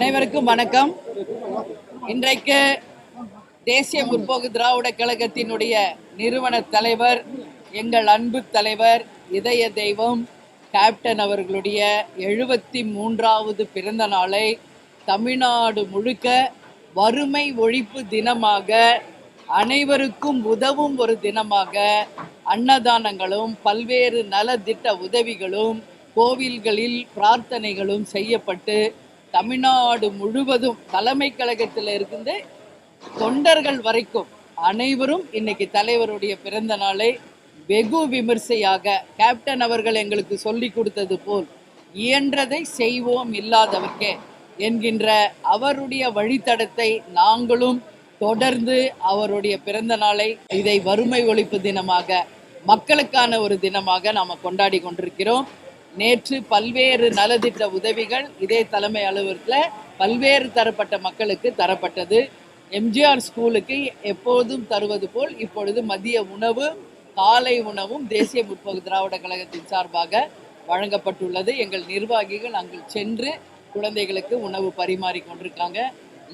அனைவருக்கும் வணக்கம். இன்றைக்கு தேசிய முற்போக்கு திராவிட கழகத்தினுடைய நிறுவன தலைவர் எங்கள் அன்பு தலைவர் இதய தெய்வம் கேப்டன் அவர்களுடைய எழுபத்தி மூன்றாவது பிறந்த நாளை தமிழ்நாடு முழுக்க வறுமை ஒழிப்பு தினமாக அனைவருக்கும் உதவும் ஒரு தினமாக அன்னதானங்களும் பல்வேறு நலத்திட்ட உதவிகளும் கோவில்களில் பிரார்த்தனைகளும் செய்யப்பட்டு தமிழ்நாடு முழுவதும் தலைமை கழகத்தில் இருந்து தொண்டர்கள் வரைக்கும் அனைவரும் இன்னைக்கு தலைவருடைய பிறந்த நாளை வெகு விமர்சையாக கேப்டன் அவர்கள் எங்களுக்கு சொல்லி கொடுத்தது போல் இயன்றதை செய்வோம் இல்லாதவர்க்கே என்கின்ற அவருடைய வழித்தடத்தை நாங்களும் தொடர்ந்து அவருடைய பிறந்த நாளை இதை வறுமை ஒழிப்பு தினமாக மக்களுக்கான ஒரு தினமாக நாம் கொண்டாடி கொண்டிருக்கிறோம். நேற்று பல்வேறு நலத்திட்ட உதவிகள் இதே தலைமை அலுவலகத்தில் பல்வேறு தரப்பட்ட மக்களுக்கு தரப்பட்டது. எம்ஜிஆர் ஸ்கூலுக்கு எப்போதும் தருவது போல் இப்பொழுது மதிய உணவு காலை உணவும் தேசிய முற்போக்கு திராவிட கழகத்தின் சார்பாக வழங்கப்பட்டுள்ளது. எங்கள் நிர்வாகிகள் அங்கு சென்று குழந்தைகளுக்கு உணவு பரிமாறி கொண்டிருக்காங்க.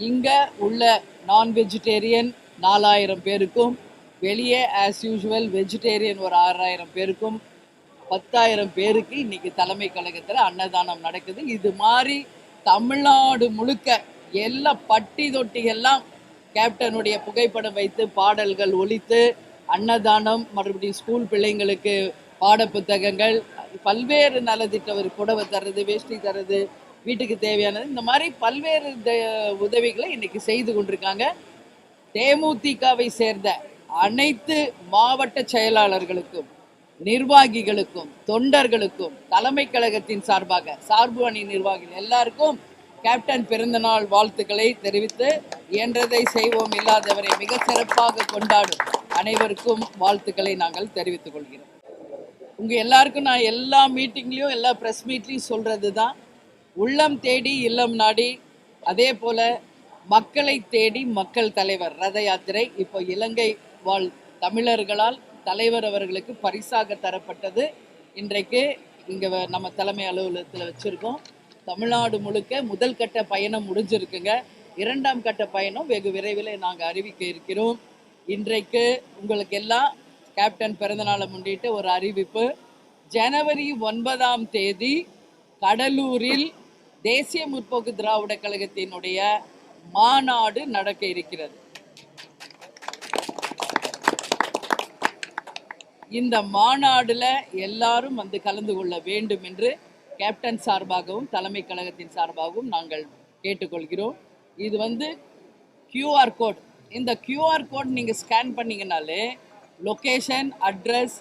இங்கே உள்ள நான் வெஜிடேரியன் நாலாயிரம் பேருக்கும் வெளியே ஆஸ் யூஷுவல் வெஜிடேரியன் ஒரு ஆறாயிரம் பேருக்கும் பத்தாயிரம் பேருக்கு இன்னைக்கு தலைமை கழகத்தில் அன்னதானம் நடக்குது. இது மாதிரி தமிழ்நாடு முழுக்க எல்லா பட்டி தொட்டிகள்லாம் கேப்டனுடைய புகைப்படம் வைத்து பாடல்கள் ஒழித்து அன்னதானம் மறுபடியும் ஸ்கூல் பிள்ளைங்களுக்கு பாடப்புத்தகங்கள் பல்வேறு நலத்திட்ட புடவை தர்றது வேஷ்டி தர்றது வீட்டுக்கு தேவையானது. இந்த மாதிரி பல்வேறு உதவிகளை இன்னைக்கு செய்து கொண்டிருக்காங்க. தேமுதிகவை சேர்ந்த அனைத்து மாவட்ட செயலாளர்களுக்கும் நிர்வாகிகளுக்கும் தொண்டர்களுக்கும் தலைமை கழகத்தின் சார்பாக சார்பு அணி நிர்வாகிகள் எல்லாருக்கும் கேப்டன் பிறந்தநாள் வாழ்த்துக்களை தெரிவித்து இயன்றதை செய்வோம் இல்லாதவரை மிக சிறப்பாக கொண்டாடும் அனைவருக்கும் வாழ்த்துக்களை நாங்கள் தெரிவித்துக் கொள்கிறோம். உங்க எல்லாருக்கும் நான் எல்லா மீட்டிங்லயும் எல்லா ப்ரெஸ் மீட்லையும் சொல்கிறது தான் உள்ளம் தேடி இல்லம் நாடி அதே போல மக்களை தேடி மக்கள் தலைவர் ரத யாத்திரை இப்போ இலங்கை வாழ் தமிழர்களால் தலைவர் அவர்களுக்கு பரிசாக தரப்பட்டது. இன்றைக்கு இங்கே நம்ம தலைமை அலுவலகத்தில் வச்சுருக்கோம். தமிழ்நாடு முழுக்க முதல் கட்ட பயணம் முடிஞ்சிருக்குங்க. இரண்டாம் கட்ட பயணம் வெகு விரைவில் நாங்கள் அறிவிக்க இருக்கிறோம். இன்றைக்கு உங்களுக்கு எல்லாம் கேப்டன் பிறந்தநாளை முன்னிட்டு ஒரு அறிவிப்பு. ஜனவரி ஒன்பதாம் தேதி கடலூரில் தேசிய முற்போக்கு திராவிட கழகத்தினுடைய மாநாடு நடக்க இருக்கிறது. இந்த மாநாடுல எல்லாரும் வந்து கலந்து கொள்ள வேண்டும் என்று கேப்டன் சார்பாகவும் தலைமை கழகத்தின் சார்பாகவும் நாங்கள் கேட்டுக்கொள்கிறோம். இது வந்து கியூஆர் கோட் இந்த கியூஆர் கோட் நீங்கள் ஸ்கேன் பண்ணீங்கனாலே லொக்கேஷன் அட்ரஸ்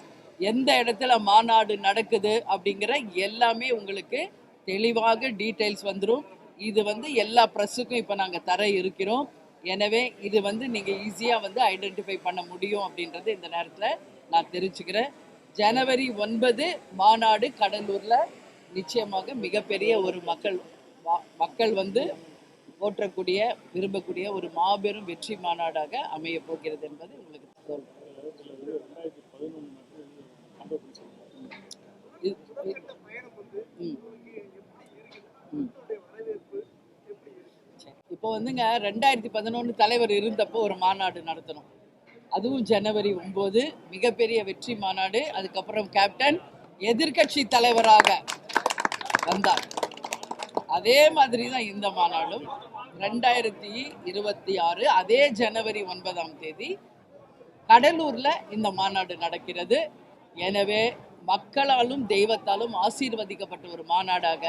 எந்த இடத்துல மாநாடு நடக்குது அப்படிங்கிற எல்லாமே உங்களுக்கு தெளிவாக டீட்டெயில்ஸ் வந்துடும் இது வந்து எல்லா ப்ரெஸ்ஸுக்கும் இப்போ நாங்கள் தர இருக்கிறோம். எனவே இது வந்து நீங்கள் ஈஸியாக வந்து ஐடென்டிஃபை பண்ண முடியும் அப்படின்றது இந்த நேரத்தில் நான் தெரிஞ்சுக்கிறேன். ஜனவரி ஒன்பது மாநாடு கடலூரில் நிச்சயமாக மிகப்பெரிய ஒரு மக்கள் வா- மக்கள் வந்து போற்றக்கூடிய விரும்பக்கூடிய ஒரு மாபெரும் வெற்றி மாநாடாக அமைய போகிறது என்பது உங்களுக்கு இப்போ வந்துங்க ரெண்டாயிரத்தி பதினொன்று தலைவர் இருந்தப்போ ஒரு மாநாடு நடத்தணும். அதுவும் ஜனவரி ஒன்பது மிகப்பெரிய வெற்றி மாநாடு. அதுக்கப்புறம் கேப்டன் எதிர்க்கட்சி தலைவராக வந்தார். அதே மாதிரி தான் இந்த மாநாடும். ரெண்டாயிரத்தி இருபத்தி ஆறு அதே ஜனவரி ஒன்பதாம் தேதி கடலூர்ல இந்த மாநாடு நடக்கிறது. எனவே மக்களாலும் தெய்வத்தாலும் ஆசீர்வதிக்கப்பட்ட ஒரு மாநாடாக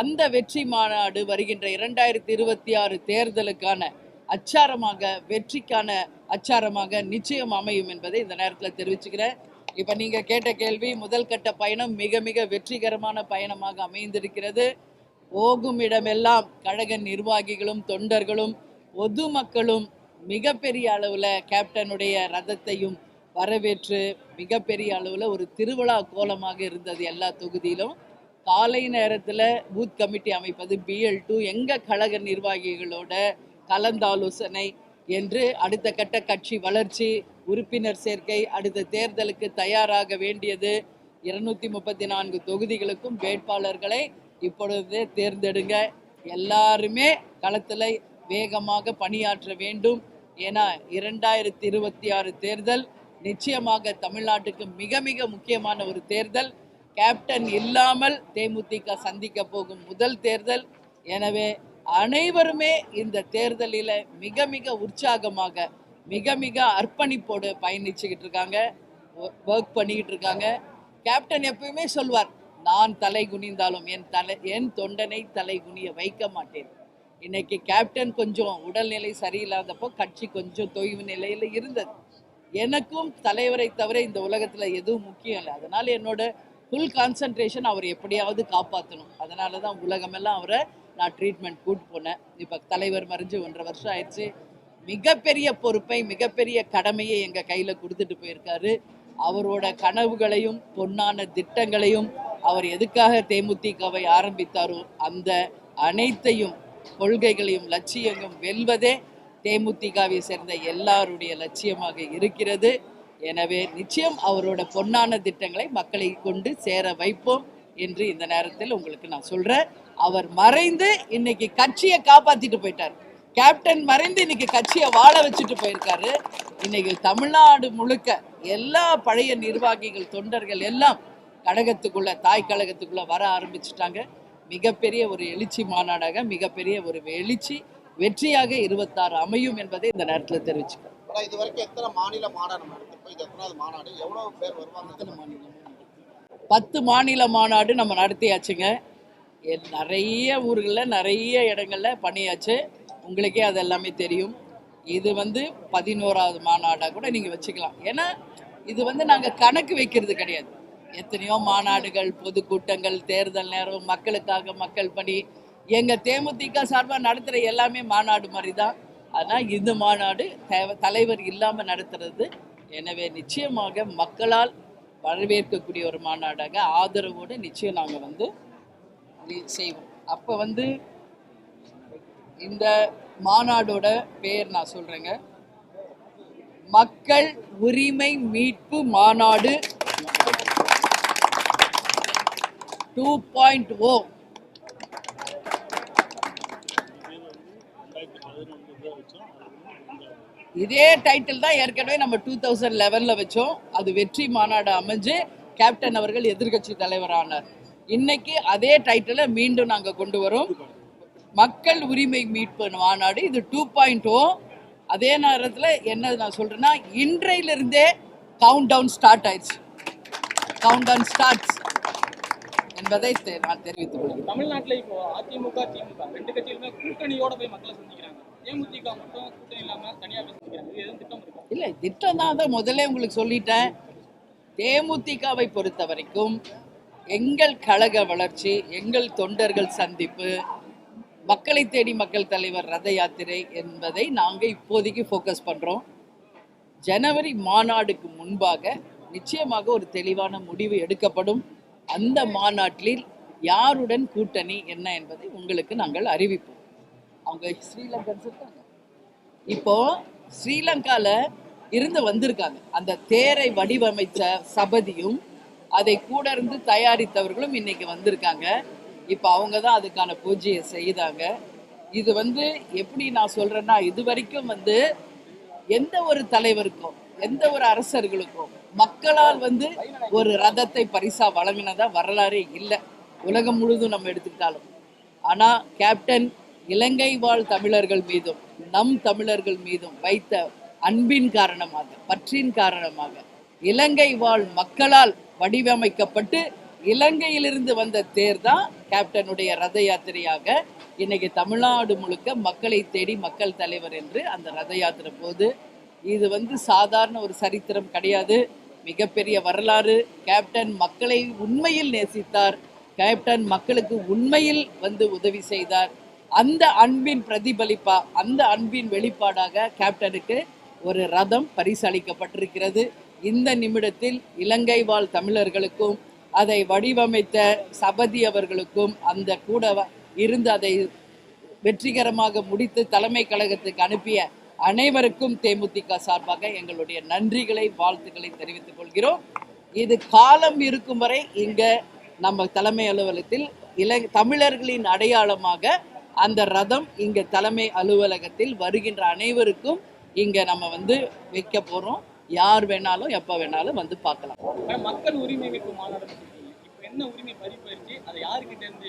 அந்த வெற்றி மாநாடு வருகின்ற இரண்டாயிரத்தி இருபத்தி ஆறு தேர்தலுக்கான அச்சாரமாக வெற்றிக்கான அச்சாரமாக நிச்சயம் அமையும் என்பதை இந்த நேரத்தில் தெரிவிச்சுக்கிறேன். இப்போ நீங்கள் கேட்ட கேள்வி முதல் கட்ட பயணம் மிக மிக வெற்றிகரமான பயணமாக அமைந்திருக்கிறது. போகும் இடமெல்லாம் கழக நிர்வாகிகளும் தொண்டர்களும் பொதுமக்களும் மிகப்பெரிய அளவில் கேப்டனுடைய ரதத்தையும் வரவேற்று மிகப்பெரிய அளவில் ஒரு திருவிழா கோலமாக இருந்தது எல்லா தொகுதியிலும். காலை நேரத்தில் பூத் கமிட்டி அமைப்பது பிஎல் டூ எங்கள் கழக நிர்வாகிகளோட கலந்தாலோசனை என்று அடுத்த கட்ட கட்சி வளர்ச்சி உறுப்பினர் சேர்க்கை அடுத்த தேர்தலுக்கு தயாராக வேண்டியது. இருநூத்தி முப்பத்தி நான்கு தொகுதிகளுக்கும் வேட்பாளர்களை இப்பொழுது தேர்ந்தெடுங்க. எல்லாருமே களத்தில் வேகமாக பணியாற்ற வேண்டும். ஏன்னா இரண்டாயிரத்தி இருபத்தி ஆறு தேர்தல் நிச்சயமாக தமிழ்நாட்டுக்கு மிக மிக முக்கியமான ஒரு தேர்தல். கேப்டன் இல்லாமல் தேமுதிக சந்திக்க போகும் முதல் தேர்தல். எனவே அனைவருமே இந்த தேர்தலில் மிக மிக உற்சாகமாக மிக மிக அர்ப்பணிப்போடு பயணிச்சுக்கிட்டு இருக்காங்க. ஒர்க் பண்ணிக்கிட்டு இருக்காங்க. கேப்டன் எப்பயுமே சொல்வார் நான் தலை குனிந்தாலும் என் தலை என் தொண்டனை தலை குனிய வைக்க மாட்டேன். இன்னைக்கு கேப்டன் கொஞ்சம் உடல்நிலை சரியில்லாதப்போ கட்சி கொஞ்சம் தொய்வு நிலையில் இருந்தது. எனக்கும் தலைவரை தவிர இந்த உலகத்தில் எதுவும் முக்கியம் இல்லை. அதனால் என்னோட ஃபுல் கான்சன்ட்ரேஷன் அவர் எப்படியாவது காப்பாற்றணும் அதனால தான் உலகமெல்லாம் அவரை நான் ட்ரீட்மெண்ட் கூட்டு போனேன். இப்போ தலைவர் மறைஞ்சு ஒன்றரை வருஷம் ஆயிடுச்சு. மிகப்பெரிய பொறுப்பை மிகப்பெரிய கடமையை எங்கள் கையில் கொடுத்துட்டு போயிருக்காரு. அவரோட கனவுகளையும் பொன்னான திட்டங்களையும் அவர் எதுக்காக தேமுதிகவை ஆரம்பித்தாரோ அந்த அனைத்தையும் கொள்கைகளையும் லட்சியங்களும் வெல்வதே தேமுதிகவை சேர்ந்த எல்லாருடைய லட்சியமாக இருக்கிறது. எனவே நிச்சயம் அவரோட பொன்னான திட்டங்களை மக்களை கொண்டு சேர வைப்போம். என்று இந்த நேரத்தில் உங்களுக்கு நான் சொல்றேன். அவர் மறைந்து இன்னைக்கு கட்சியை காப்பாத்திட்டு போயிட்டார். கேப்டன் மறைந்து இன்னைக்கு கட்சியை வாழ வச்சுட்டு போயிருக்காரு. இன்னைக்கு தமிழ்நாடு முழுக்க எல்லா பழைய நிர்வாகிகள் தொண்டர்கள் எல்லாம் கழகத்துக்குள்ள தாய் கழகத்துக்குள்ள வர ஆரம்பிச்சிட்டாங்க. மிகப்பெரிய ஒரு எழுச்சி மாநாடாக மிகப்பெரிய ஒரு எழுச்சி வெற்றியாக இருபத்தாறு அமையும் என்பதை இந்த நேரத்தில் தெரிவிச்சுக்கிறேன். இது வரைக்கும் எத்தனை மாநில மாநாடு நடத்திருக்கோம் இது எத்தனாவது மாநாடு? எவ்வளவு பேர் வருவாங்க? பத்து மாநில மாநாடு நம்ம நடத்தியாச்சுங்க. நிறைய ஊர்களில் நிறைய இடங்களில் பண்ணியாச்சு. உங்களுக்கே அது எல்லாமே தெரியும். இது வந்து பதினோராவது மாநாடாக கூட நீங்கள் வச்சுக்கலாம். ஏன்னா இது வந்து நாங்கள் கணக்கு வைக்கிறது கிடையாது. எத்தனையோ மாநாடுகள் பொதுக்கூட்டங்கள் தேர்தல் நேரம் மக்களுக்காக மக்கள் பணி எங்கள் தேமுதிக சார்பாக நடத்துகிற எல்லாமே மாநாடு மாதிரி தான். ஆனால் இந்த மாநாடு தலைவர் இல்லாமல் நடத்துறது. எனவே நிச்சயமாக மக்களால் வரவேற்கக்கூடிய ஒரு மாநாடாக ஆதரவோடு நிச்சயம் நாங்கள் வந்து செய்வோம். அப்போ வந்து இந்த மாநாடோட பேர் நான் சொல்கிறேங்க மக்கள் உரிமை மீட்பு மாநாடு. டூ பாயிண்ட் ஓ இதே டைட்டில் தான் ஏற்கனவே நம்ம டூ தௌசண்ட் லெவனில் வச்சோம். அது வெற்றி மாநாடு அமைஞ்சு கேப்டன் அவர்கள் எதிர்க்கட்சி தலைவரானார் இன்னைக்கு அதே டைட்டிலை மீண்டும் நாங்கள் கொண்டு வரோம். மக்கள் உரிமை மீட்பு மாநாடு இது டூ பாயிண்ட் ஓ அதே நேரத்தில் என்ன நான் சொல்றேன்னா இன்றையிலிருந்தே கவுண்ட் டவுன் ஸ்டார்ட் ஆயிடுச்சு. கவுண்ட் டவுன் ஸ்டார்ட்ஸ் என்பதை நான் தெரிவித்துக் கொள்கிறேன். தமிழ்நாட்டுல இப்போ அதிமுக திமுக ரெண்டு கட்சிகளுமே கூட்டணியோட போய் மக்களை சந்திக்கிறாங்க. தேமுதிக மட்டும் கூட்டணி இல்லாம தனியா போய் சந்திக்கிறாங்க. இது எதுவும் திட்டம் இருக்கா? இல்லை திட்டம் தான். தான் முதல்ல உங்களுக்கு சொல்லிட்டேன். தேமுதிகவை பொறுத்த வரைக்கும் எங்கள் கழக வளர்ச்சி எங்கள் தொண்டர்கள் சந்திப்பு மக்களை தேடி மக்கள் தலைவர் ரத யாத்திரை என்பதை நாங்கள் இப்போதைக்கு ஃபோக்கஸ் பண்ணுறோம் ஜனவரி மாநாடுக்கு முன்பாக நிச்சயமாக ஒரு தெளிவான முடிவு எடுக்கப்படும். அந்த மாநாட்டில் யாருடன் கூட்டணி என்ன என்பதை உங்களுக்கு நாங்கள் அறிவிப்போம். அவங்க ஸ்ரீலங்கன்ஸ் இருக்காங்க இப்போ ஸ்ரீலங்கால இருந்து வந்திருக்காங்க. அந்த தேரை வடிவமைச்ச சபதியும் அதை கூட இருந்து தயாரித்தவர்களும் இன்னைக்கு வந்திருக்காங்க. இப்போ அவங்க தான் அதுக்கான பூஜையை செய்தாங்க. இது வந்து எப்படி நான் சொல்றேன்னா இது வரைக்கும் வந்து எந்த ஒரு தலைவருக்கும் எந்த ஒரு அரசர்களுக்கும் மக்களால் வந்து ஒரு ரதத்தை பரிசா வழங்கினதா வரலாறே இல்லை. உலகம் முழுதும் நம்ம எடுத்துக்கிட்டாலும். ஆனா கேப்டன் இலங்கை வாழ் தமிழர்கள் மீதும் நம் தமிழர்கள் மீதும் வைத்த அன்பின் காரணமாக பற்றின் காரணமாக இலங்கை வாழ் மக்களால் வடிவமைக்கப்பட்டு இலங்கையிலிருந்து வந்த தேர் தான் கேப்டனுடைய ரத யாத்திரையாக இன்னைக்கு தமிழ்நாடு முழுக்க மக்களை தேடி மக்கள் தலைவர் என்று அந்த ரத யாத்திரை போது இது வந்து சாதாரண ஒரு சரித்திரம் கிடையாது. மிகப்பெரிய வரலாறு. கேப்டன் மக்களை உண்மையில் நேசித்தார். கேப்டன் மக்களுக்கு உண்மையில் வந்து உதவி செய்தார். அந்த அன்பின் பிரதிபலிப்பா அந்த அன்பின் வெளிப்பாடாக கேப்டனுக்கு ஒரு ரதம் பரிசளிக்கப்பட்டிருக்கிறது. இந்த நிமிடத்தில் இலங்கை வாழ் தமிழர்களுக்கும் அதை வடிவமைத்த சபதி அவர்களுக்கும் அந்த கூட இருந்து அதை வெற்றிகரமாக முடித்து தலைமை கழகத்துக்கு அனுப்பிய அனைவருக்கும் தேமுதிக சார்பாக எங்களுடைய நன்றிகளை வாழ்த்துக்களை தெரிவித்துக் கொள்கிறோம். இது காலம் இருக்கும் வரை இங்க நம்ம தலைமை அலுவலகத்தில் இல தமிழர்களின் அடையாளமாக அந்த ரதம் இங்க தலைமை அலுவலகத்தில் வருகின்ற அனைவருக்கும் இங்க நம்ம வந்து வைக்க போறோம். யார் வேணாலும் எப்ப வேணாலும் வந்து பார்க்கலாம். மக்கள் உரிமை மீட்பு மாநாடு என்ன உரிமை பறிப்பறிச்சு அதை யாருக்கிட்ட இருந்து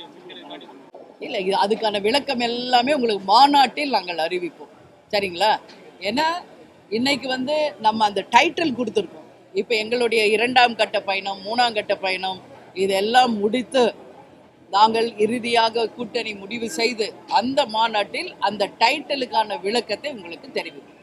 இல்லை இது அதுக்கான விளக்கம் எல்லாமே உங்களுக்கு மாநாட்டில் நாங்கள் அறிவிப்போம். சரிங்களா? ஏன்னா இன்னைக்கு வந்து நம்ம அந்த டைட்டில் கொடுத்துருக்கோம். இப்போ எங்களுடைய இரண்டாம் கட்ட பயணம் மூணாம் கட்ட பயணம் இதெல்லாம் முடித்து நாங்கள் இறுதியாக கூட்டணி முடிவு செய்து அந்த மாநாட்டில் அந்த டைட்டிலுக்கான விளக்கத்தை உங்களுக்கு தெரிவிப்போம்